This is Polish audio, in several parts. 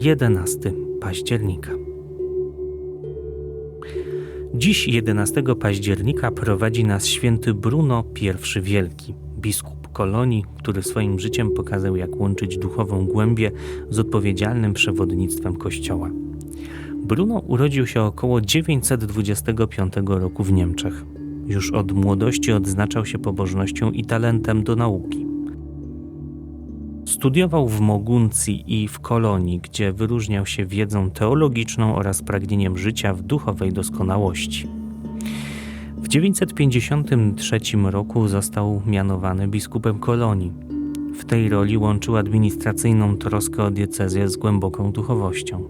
11 października. Dziś 11 października prowadzi nas święty Bruno I Wielki, biskup Kolonii, który swoim życiem pokazał, jak łączyć duchową głębię z odpowiedzialnym przewodnictwem Kościoła. Bruno urodził się około 925 roku w Niemczech. Już od młodości odznaczał się pobożnością i talentem do nauki. Studiował w Moguncji i w Kolonii, gdzie wyróżniał się wiedzą teologiczną oraz pragnieniem życia w duchowej doskonałości. W 953 roku został mianowany biskupem Kolonii. W tej roli łączył administracyjną troskę o diecezję z głęboką duchowością.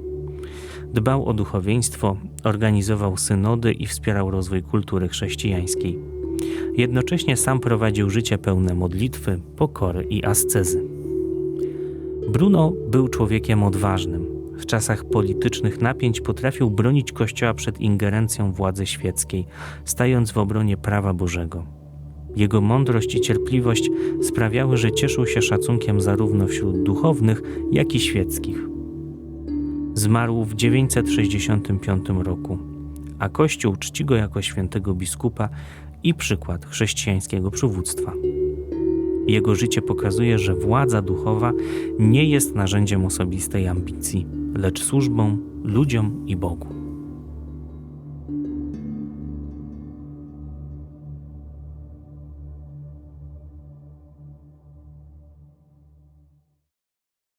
Dbał o duchowieństwo, organizował synody i wspierał rozwój kultury chrześcijańskiej. Jednocześnie sam prowadził życie pełne modlitwy, pokory i ascezy. Bruno był człowiekiem odważnym. W czasach politycznych napięć potrafił bronić Kościoła przed ingerencją władzy świeckiej, stając w obronie prawa Bożego. Jego mądrość i cierpliwość sprawiały, że cieszył się szacunkiem zarówno wśród duchownych, jak i świeckich. Zmarł w 965 roku, a Kościół czci go jako świętego biskupa i przykład chrześcijańskiego przywództwa. Jego życie pokazuje, że władza duchowa nie jest narzędziem osobistej ambicji, lecz służbą ludziom i Bogu.